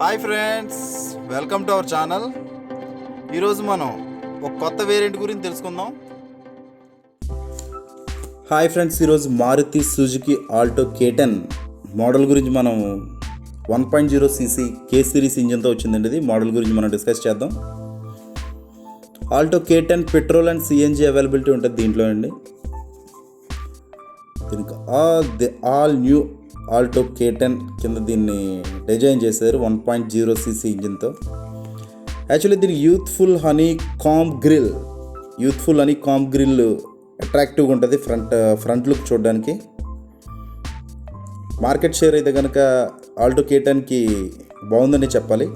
Hi friends welcome to our channel ఈరోజు మనం ఒక కొత్త వేరియంట్ గురించి తెలుసుకుందాం. హాయ్ ఫ్రెండ్స్ ఈరోజు Maruti Suzuki Alto K ten model గురించి మనం one point zero CC K series ఇంజిన్తో వచ్చిందండి ఇది. మోడల్ గురించి మనం డిస్కస్ చేద్దాం. Alto K ten petrol and CNG availability ఉంటుంది దీంట్లో అండి. దీనికి all the all new Alto K ten కింద దీన్ని డిజైన్ చేశారు. వన్ పాయింట్ జీరో సీసీ ఇంజిన్తో. యాక్చువల్లీ దీనికి youthful honeycomb grill youthful honeycomb grill అట్రాక్టివ్గా ఉంటుంది ఫ్రంట్ ఫ్రంట్ లుక్ చూడడానికి. మార్కెట్ షేర్ అయితే కనుక ఆల్టో కేటన్కి బాగుందని చెప్పాలి.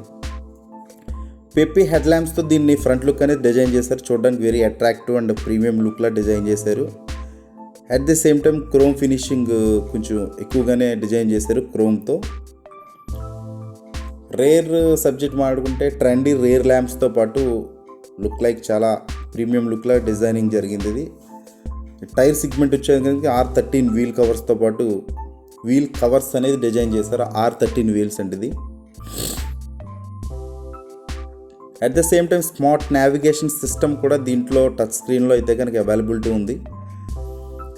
పెప్పి హెడ్ ల్యాంప్స్తో దీన్ని ఫ్రంట్ లుక్ అనేది డిజైన్ చేశారు. చూడడానికి వెరీ అట్రాక్టివ్ అండ్ ప్రీమియం లుక్లా డిజైన్ చేశారు. At the same time chrome finishing కొంచెం ఎక్కువగానే డిజైన్ చేశారు క్రోమ్తో రేర్ సబ్జెక్ట్ మాట్లాడుకుంటే ట్రెండీ రేర్ ల్యాంప్స్తో పాటు లుక్ లైక్ చాలా ప్రీమియం లుక్లా డిజైనింగ్ జరిగింది ఇది. టైర్ సిగ్మెంట్ వచ్చేది ఆర్ థర్టీన్ వీల్ కవర్స్తో పాటు వీల్ కవర్స్ అనేది డిజైన్ చేశారు ఆర్ థర్టీన్ వీల్స్ అంటే ఇది. At the same time smart navigation system కూడా దీంట్లో టచ్ స్క్రీన్లో అయితే కనుక అవైలబిలిటీ ఉంది.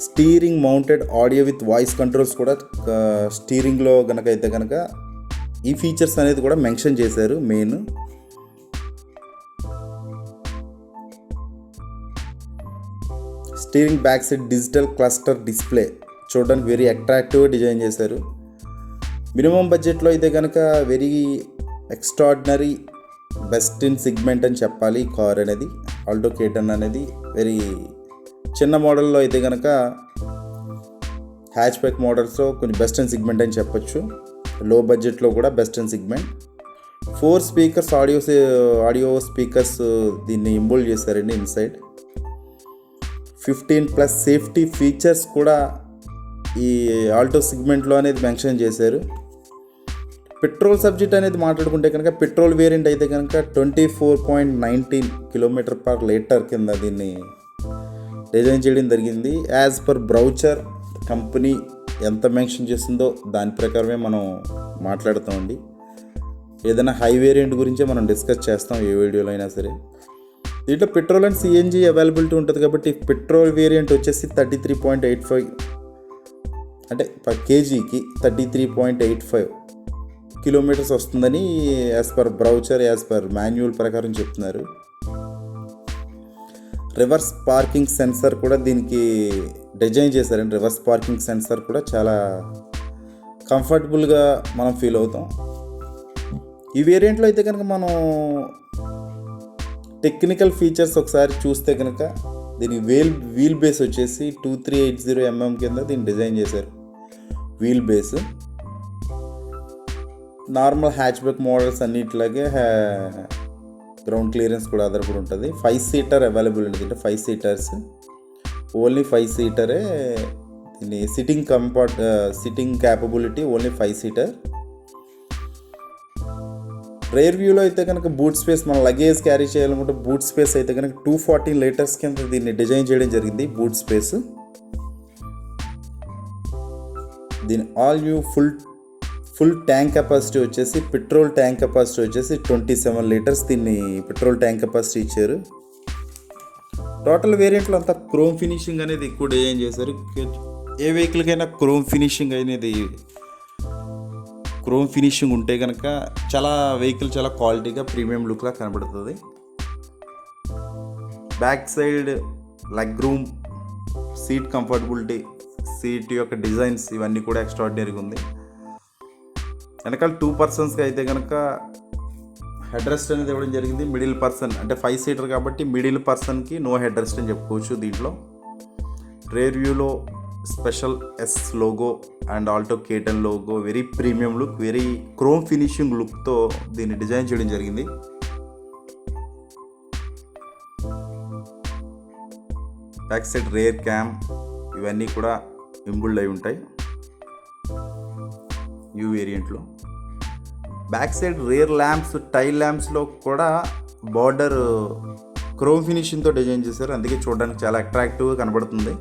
Steering mounted audio with voice controls కూడా స్టీరింగ్లో కనుక అయితే కనుక ఈ ఫీచర్స్ అనేది కూడా మెన్షన్ చేశారు main. Steering back side digital cluster display చూడడానికి వెరీ అట్రాక్టివ్గా డిజైన్ చేశారు. మినిమం బడ్జెట్లో అయితే కనుక very extraordinary best in segment అని చెప్పాలి కార్ అనేది ఆల్టో కేటన్ అనేది వెరీ చిన్న మోడల్లో అయితే కనుక హ్యాచ్ బ్యాక్ మోడల్స్లో కొంచెం బెస్ట్ అండ్ సిగ్మెంట్ అని చెప్పొచ్చు. లో బడ్జెట్లో కూడా best and segment four speakers audio audio speakers దీన్ని ఇంబోల్డ్ చేశారండి inside fifteen plus safety features కూడా ఈ ఆల్టో సిగ్మెంట్లో అనేది మెన్షన్ చేశారు. పెట్రోల్ సబ్జెక్ట్ అనేది మాట్లాడుకుంటే కనుక పెట్రోల్ వేరియంట్ అయితే కనుక twenty four point nineteen kilometre per litre కింద దీన్ని డిజైన్ చేయడం జరిగింది. యాజ్ పర్ బ్రౌచర్ కంపెనీ ఎంత మెన్షన్ చేస్తుందో దాని ప్రకారమే మనం మాట్లాడుతామండి. ఏదైనా హై వేరియంట్ గురించే మనం డిస్కస్ చేస్తాం ఏ వీడియోలో అయినా సరే. దీంట్లో పెట్రోల్ అండ్ సిఎన్జి అవైలబిలిటీ ఉంటుంది కాబట్టి పెట్రోల్ వేరియంట్ వచ్చేసి thirty three point eight five. అంటే పర్ కేజీకి thirty three point eight five kilometres వస్తుందని as per brochure as per manual ప్రకారం చెప్తున్నారు. రివర్స్ పార్కింగ్ సెన్సర్ కూడా దీనికి డిజైన్ చేశారండి. రివర్స్ పార్కింగ్ సెన్సర్ కూడా చాలా కంఫర్టబుల్గా మనం ఫీల్ అవుతాం. ఈ వేరియంట్లో అయితే కనుక మనం టెక్నికల్ ఫీచర్స్ ఒకసారి చూస్తే కనుక దీని వీల్ వీల్ బేస్ వచ్చేసి two three eight zero mm కింద దీన్ని డిజైన్ చేశారు. Wheel base. Normal hatch back models అన్నిట్లాగే గ్రౌండ్ క్లియరెన్స్ కూడా ఆధారపడి ఉంటుంది. ఫైవ్ సీటర్ అవైలబుల్ ఉంటుంది అంటే ఫైవ్ సీటర్స్ ఓన్లీ ఫైవ్ సీటరే దీన్ని sitting comfort sitting capability only five seater rear వ్యూలో అయితే కనుక బూట్ స్పేస్ మన లగేజ్ క్యారీ చేయాలనుకుంటే బూట్ స్పేస్ అయితే కనుక టూ ఫార్టీ లీటర్స్ కింద దీన్ని డిజైన్ చేయడం జరిగింది. బూట్ స్పేస్ దీని ఆల్ యూ ఫుల్ ఫుల్ ట్యాంక్ కెపాసిటీ వచ్చేసి పెట్రోల్ ట్యాంక్ కెపాసిటీ వచ్చేసి ట్వంటీ సెవెన్ లీటర్స్ దీన్ని పెట్రోల్ ట్యాంక్ కెపాసిటీ ఇచ్చారు. టోటల్ వేరియంట్లో అంతా క్రోమ్ ఫినిషింగ్ అనేది ఎక్కువ డిజైన్ చేశారు? ఏ వెహికల్కైనా క్రోమ్ ఫినిషింగ్ అనేది క్రోమ్ ఫినిషింగ్ ఉంటే కనుక చాలా వెహికల్ చాలా క్వాలిటీగా ప్రీమియం లుక్లా కనబడుతుంది. Back side leg room seat comfortability seat యొక్క డిజైన్స్ ఇవన్నీ కూడా ఎక్స్ట్రాడినరీగా ఉంది. వెనకాల టూ పర్సన్స్కి అయితే కనుక హెడ్ రెస్ట్ అనేది ఇవ్వడం జరిగింది. మిడిల్ పర్సన్ అంటే ఫైవ్ సీటర్ కాబట్టి మిడిల్ పర్సన్కి నో హెడ్ రెస్ట్ అని చెప్పుకోవచ్చు దీంట్లో. రేర్ వ్యూలో special S logo and Alto K ten logo very premium look very chrome finishing లుక్తో దీన్ని డిజైన్ చేయడం జరిగింది. బ్యాక్ సైడ్ రేర్ క్యామ్ ఇవన్నీ కూడా ఇంబుల్డ్ అయి ఉంటాయి. యూ వేరియంట్లో. Back side rear lamps tail ల్యాంప్స్లో కూడా బార్డర్ క్రోమ్ ఫినిషింగ్తో డిజైన్ చేశారు. అందుకే చూడడానికి చాలా అట్రాక్టివ్గా కనబడుతుంది.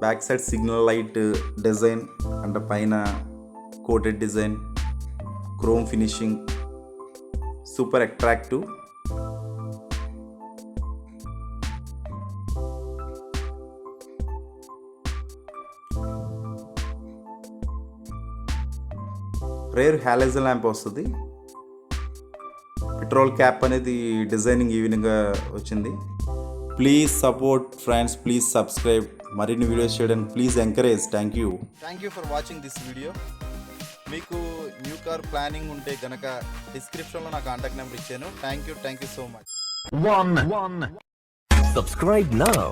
Back side signal light design అంటే పైన coated design chrome finishing. Super attractive. Rear halogen lamp వస్తుంది. పెట్రోల్ క్యాప్ అనేది డిజైనింగ్ ఈ విధంగా వచ్చింది. Please support friends please subscribe. మరిన్ని వీడియోస్ చేయడానికి please encourage. Thank you. Thank you for watching this video. మీకు న్యూ కార్ ప్లానింగ్ ఉంటే గనక డిస్క్రిప్షన్లో నా కాంటాక్ట్ నెంబర్ ఇచ్చాను. Thank you thank you so much. One. One. Subscribe now.